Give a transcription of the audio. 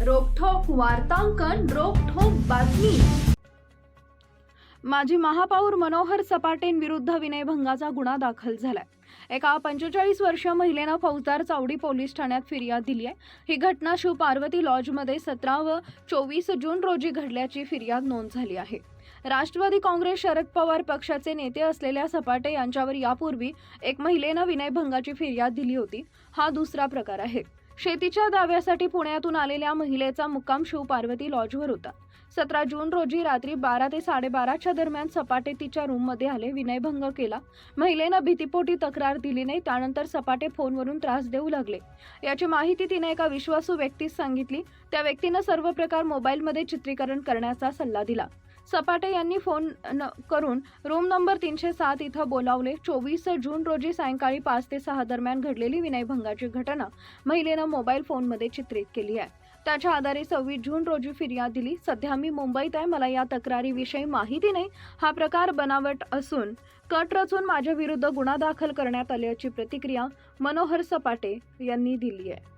वार्तांकन रोखोक बातमी. माजी महापौर मनोहर सपाटेंविरुद्ध विनयभंगाचा गुन्हा दाखल झालाय. एका पंचेचाळीस वर्षीय महिलेनं फौजदार चावडी पोलीस ठाण्यात फिर्याद दिली आहे ही घटना शिव पार्वती लॉजमध्ये सतरा व चोवीस जून रोजी घडल्याची फिर्याद नोंद झाली आहे. राष्ट्रवादी काँग्रेस शरद पवार पक्षाचे नेते असलेल्या सपाटे यांच्यावर यापूर्वी एक महिलेनं विनयभंगाची फिर्याद दिली होती. हा दुसरा प्रकार आहे. शेतीच्या दाव्यासाठी पुण्यातून आलेल्या महिलेचा मुक्काम शिव पार्वती लॉजवर होता. सतरा जून रोजी रात्री बारा ते साडेबाराच्या दरम्यान सपाटे तिच्या रूममध्ये आले. विनयभंग केला. महिलेनं भीतीपोटी तक्रार दिली नाही त्यानंतर सपाटे फोनवरून त्रास देऊ लागले. याची माहिती तिने एका विश्वासू व्यक्तीस सांगितली. त्या व्यक्तीनं सर्व प्रकार मोबाईलमध्ये चित्रीकरण करण्याचा सल्ला दिला. सपाटे यांनी फोन न करून रूम नंबर तीनशे सात इथं बोलावले. चोवीस जून रोजी सायंकाळी पाच ते सहा दरम्यान घडलेली विनयभंगाची घटना महिलेनं मोबाईल फोनमध्ये चित्रित केली आहे. त्याच्या आधारे सव्वीस जून रोजी फिर्याद दिली. सध्या मी मुंबईत आहे. मला या तक्रारीविषयी माहिती नाही. हा प्रकार बनावट असून कट रचून माझ्या विरुद्ध गुन्हा दाखल करण्यात आल्याची प्रतिक्रिया मनोहर सपाटे यांनी दिली आहे.